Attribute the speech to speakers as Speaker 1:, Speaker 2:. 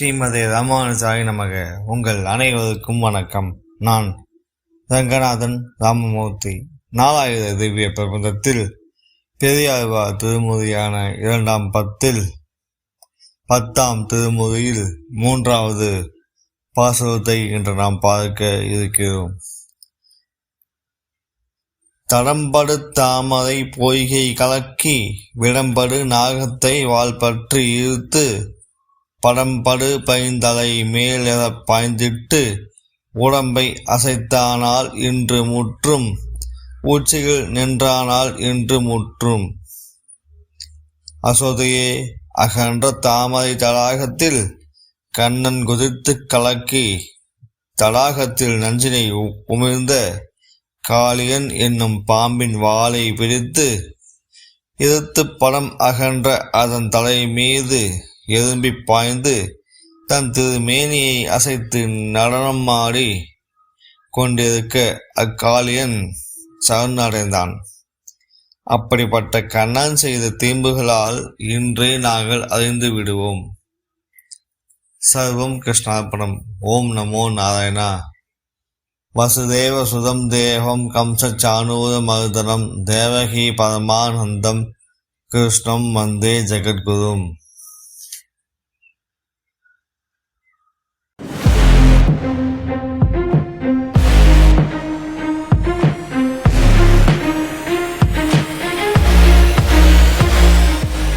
Speaker 1: ஸ்ரீமதி ராமானுஜாய் நமக. உங்கள் அனைவருக்கும் வணக்கம். நான் ரங்கநாதன் ராமமூர்த்தி. நாலாயிர திவ்ய பிரபந்தத்தில் பெரியாழ்வா திருமுறையான இரண்டாம் பத்தில் பத்தாம் திருமுறையில் மூன்றாவது பாசுரத்தை இன்று நாம் பார்க்க இருக்கிறோம். தடம்படு தாமரை பொய்கை கலக்கி விடம்படு நாகத்தை வால் பற்றி இழுத்து படம்படு பைந்தலை மேலெறப் பாய்ந்திட்டு உடம்பை அசைத்தானால் இன்று முற்றும் உச்சியில் நின்றானால் இன்று முற்றும். அசோதையே அகன்ற தாமரை தடாகத்தில் கண்ணன் குதித்து கலக்கி தடாகத்தில் நஞ்சினை உ- உமிழ்ந்த காளியன் என்னும் பாம்பின் வாளை பிடித்து இருத்து படம் அகன்ற அதன் தலை மீது எறும்பிப் பாய்ந்து தன் திருமேனியை அசைத்து நடனமாடி கொண்டிருக்க அக்காளியன் சரணடைந்தான். அப்படிப்பட்ட கண்ணன் செய்த தீம்புகளால் இன்றே நாங்கள் அறிந்து விடுவோம். சர்வம் கிருஷ்ணார்ப்பணம் ஓம் நமோ நாராயணா. வசுதேவ சுதம் தேவம் கம்ச மருதனம். தேவகி பரமானந்தம் கிருஷ்ணம் வந்தே ஜெகத்குரும்.